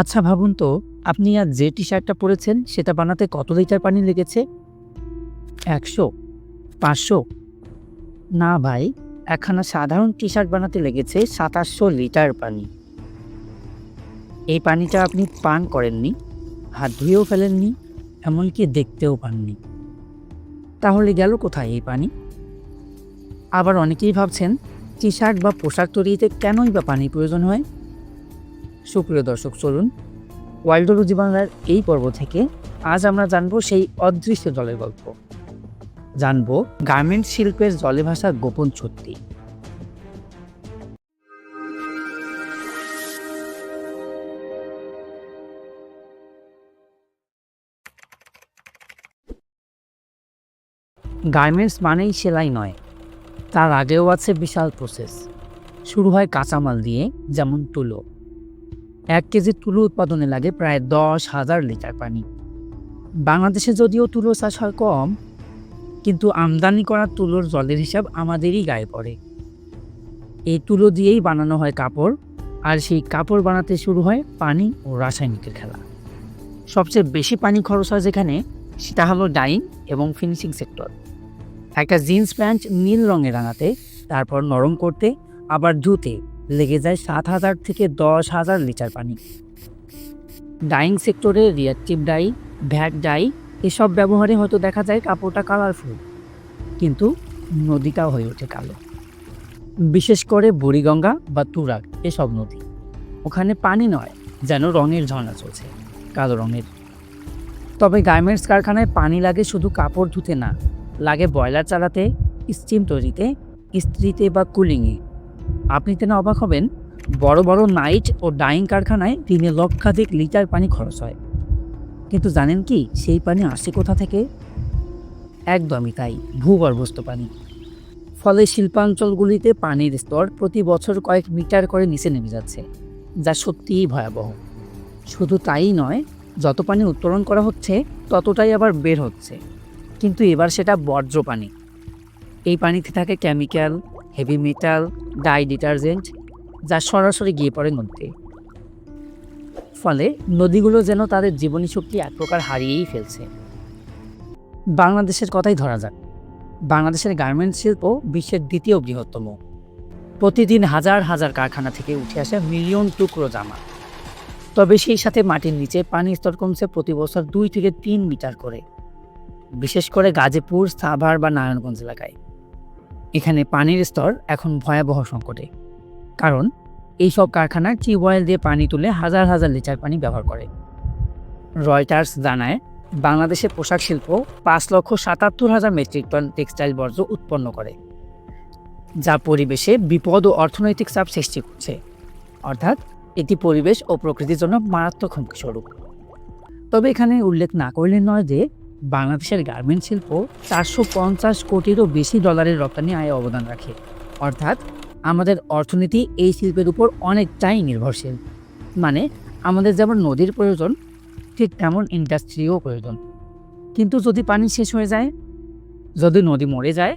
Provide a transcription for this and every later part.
আচ্ছা ভাবুন তো, আপনি আজ যে টি শার্টটা পরেছেন, সেটা বানাতে কত লিটার পানি লেগেছে? একশো? পাঁচশো? না ভাই, একখানা সাধারণ টি শার্ট বানাতে লেগেছে সাতাশশো লিটার পানি। এই পানিটা আপনি পান করেননি, হাত ধুয়েও ফেলেননি, এমনকি দেখতেও পাননি। তাহলে গেল কোথায় এই পানি? আবার অনেকেই ভাবছেন টি শার্ট বা পোশাক তৈরিতে কেনই বা পানির প্রয়োজন হয়? সুপ্রিয় দর্শক, চলুন ওয়াইল্ডরুজি বাংলার এই পর্ব থেকে আজ আমরা জানব সেই অদৃশ্য জলের গল্প। জানব গার্মেন্ট শিল্পের জলে ভাসা গোপন সত্যি। গার্মেন্টস মানেই সেলাই নয়, তার আগেও আছে বিশাল প্রসেস শুরু হয় কাঁচামাল দিয়ে, যেমন তুলো। এক কেজি তুলো উৎপাদনে লাগে প্রায় দশ হাজার লিটার পানি। বাংলাদেশে যদিও তুলো চাষ হয় কম, কিন্তু আমদানি করা তুলোর জলের হিসাব আমাদেরই গায়ে পড়ে। এই তুলো দিয়েই বানানো হয় কাপড়, আর সেই কাপড় বানাতে শুরু হয় পানি ও রাসায়নিকের খেলা। সবচেয়ে বেশি পানি খরচ হয় যেখানে, সেটা হলো ডাইং এবং ফিনিশিং সেক্টর। একটা জিন্স প্যান্ট নীল রঙে রাঙাতে, তারপর নরম করতে, আবার ধুতে লেগে যায় সাত হাজার থেকে দশ হাজার লিটার পানি। ডাইং সেক্টরে রিয়াক্টিভ ডাই, ভ্যাট ডাই, এসব ব্যবহারে হয়তো দেখা যায় কাপড়টা কালারফুল, কিন্তু নদীটা হয়ে ওঠে কালো। বিশেষ করে বুড়িগঙ্গা বা তুরাগ, এসব নদী। ওখানে পানি নয়, যেন রঙের ঝর্ণা চলছে, কালো রঙের। তবে গার্মেন্টস কারখানায় পানি লাগে শুধু কাপড় ধুতে না, লাগে বয়লার চালাতে, স্টিম তৈরিতে, ইস্ত্রিতে বা কুলিংয়ে। আপনি তেনা অবাক হবেন, বড় বড় নাইট ও ডাইং কারখানায় দিনে লক্ষাধিক লিটার পানি খরচ হয়। কিন্তু জানেন কি, সেই পানি আসে কোথা থেকে? একদমই তাই, ভূগর্ভস্থ পানি। ফলে শিল্পাঞ্চলগুলিতে পানির স্তর প্রতি বছর কয়েক মিটার করে নিচে নেমে যাচ্ছে, যা সত্যিই ভয়াবহ। শুধু তাই নয়, যত পানি উত্তোলন করা হচ্ছে, ততটাই আবার বের হচ্ছে। কিন্তু এবার সেটা বর্জ্য পানি। এই পানিতে থাকে chemical heavy metal, dye detergent, যা সরাসরি গিয়ে পড়ে নদীতে। ফলে নদীগুলো যেন তাদের জীবনী শক্তি এক প্রকার হারিয়েই ফেলছে। বাংলাদেশের কথাই ধরা যাক। বাংলাদেশের গার্মেন্টস শিল্প বিশ্বের দ্বিতীয় বৃহত্তম। প্রতিদিন হাজার হাজার কারখানা থেকে উঠে আসে মিলিয়ন টুকরো জামা। তবে সেই সাথে মাটির নিচে পানির স্তর কমছে প্রতি বছর দুই থেকে তিন মিটার করে। বিশেষ করে গাজীপুর, সাভার বা নারায়ণগঞ্জ এলাকায়। এখানে পানির স্তর এখন ভয়াবহ সংকটে। কারণ এই সব কারখানা টিউবওয়েল দিয়ে পানি তুলে হাজার হাজার লিটার পানি ব্যবহার করে। রয়টার্স জানায় বাংলাদেশের পোশাক শিল্প পাঁচ লক্ষ সাতাত্তর হাজার মেট্রিক টন টেক্সটাইল বর্জ্য উৎপন্ন করে, যা পরিবেশে বিপদ ও অর্থনৈতিক চাপ সৃষ্টি করছে। অর্থাৎ, এটি পরিবেশ ও প্রকৃতির জন্য মারাত্মক হুমকি স্বরূপ। তবে এখানে উল্লেখ না করলে নয় যে বাংলাদেশের গার্মেন্ট শিল্প চারশো পঞ্চাশ কোটিরও বেশি ডলারের রপ্তানি আয়ে অবদান রাখে। অর্থাৎ আমাদের অর্থনীতি এই শিল্পের উপর অনেকটাই নির্ভরশীল। মানে আমাদের যেমন নদীর প্রয়োজন, ঠিক তেমন ইন্ডাস্ট্রিও প্রয়োজন। কিন্তু যদি পানি শেষ হয়ে যায়, যদি নদী মরে যায়,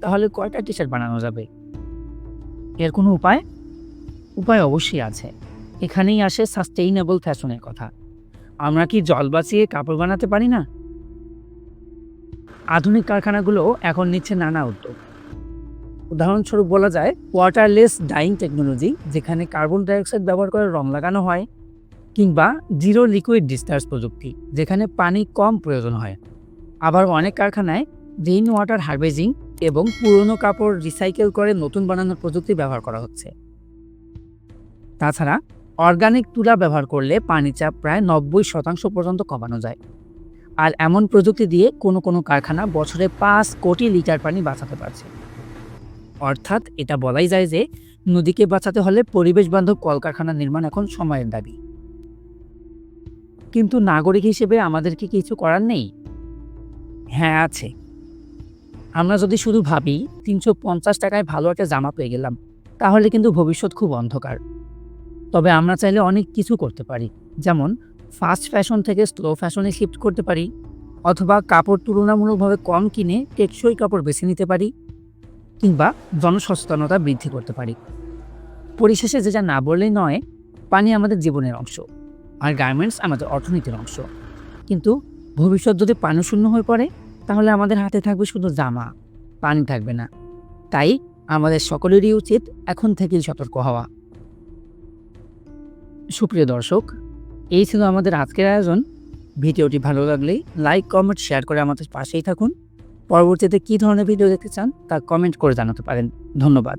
তাহলে কয়টা টি শার্ট বানানো যাবে? এর কোনো উপায়? উপায় অবশ্যই আছে। এখানেই আসে সাস্টেইনেবল ফ্যাশনের কথা। আমরা কি জল বাঁচিয়ে কাপড় বানাতে পারি না? আধুনিক কারখানাগুলো এখন নিচ্ছে নানা উদ্যোগ। উদাহরণস্বরূপ বলা যায় ওয়াটারলেস ডাইং টেকনোলজি যেখানে কার্বন ডাইঅক্সাইড ব্যবহার করে রং লাগানো হয়, কিংবা জিরো লিকুইড ডিসচার্জ প্রযুক্তি, যেখানে পানি কম প্রয়োজন হয়। আবার অনেক কারখানায় রেইন ওয়াটার হার্ভেজিং এবং পুরনো কাপড় রিসাইকেল করে নতুন বানানোর প্রযুক্তি ব্যবহার করা হচ্ছে। তাছাড়া অর্গানিক তুলা ব্যবহার করলে পানি চাপ প্রায় নব্বই শতাংশ পর্যন্ত কমানো যায়। আর এমন প্রযুক্তি দিয়ে কোনো কোনো কারখানা বছরে পাঁচ কোটি লিটার পানি বাঁচাতে পারছে। অর্থাৎ এটা বলাই যায় যে, নদীকে বাঁচাতে হলে পরিবেশ বান্ধব কলকারখানা নির্মাণ এখন সময়ের দাবি। কিন্তু নাগরিক হিসেবে আমাদের কি কিছু করার নেই? হ্যাঁ আছে। আমরা যদি শুধু ভাবি, তিনশো পঞ্চাশ টাকায় ভালো একটা জামা পেয়ে গেলাম, তাহলে কিন্তু ভবিষ্যৎ খুব অন্ধকার। তবে আমরা চাইলে অনেক কিছু করতে পারি, যেমন ফাস্ট ফ্যাশন থেকে স্লো ফ্যাশনে শিফট করতে পারি, অথবা কাপড় তুলনামূলকভাবে কম কিনে টেকসই কাপড় বেছে নিতে পারি, কিংবা জনসচেতনতা বৃদ্ধি করতে পারি। পরিশেষে যেটা না বললেই নয়, পানি আমাদের জীবনের অংশ, আর গার্মেন্টস আমাদের অর্থনীতির অংশ। কিন্তু ভবিষ্যৎ যদি পানি শূন্য হয়ে পড়ে, তাহলে আমাদের হাতে থাকবে শুধু জামা, পানি থাকবে না। তাই আমাদের সকলেরই উচিত এখন থেকেই সতর্ক হওয়া। সুপ্রিয় দর্শক এই ছিল আমাদের আজকের আয়োজন। ভিডিওটি ভালো লাগলে লাইক কমেন্ট শেয়ার করে আমাদের পাশেই থাকুন। পরবর্তীতে কী ধরনের ভিডিও দেখতে চান তা কমেন্ট করে জানাতে পারেন। ধন্যবাদ।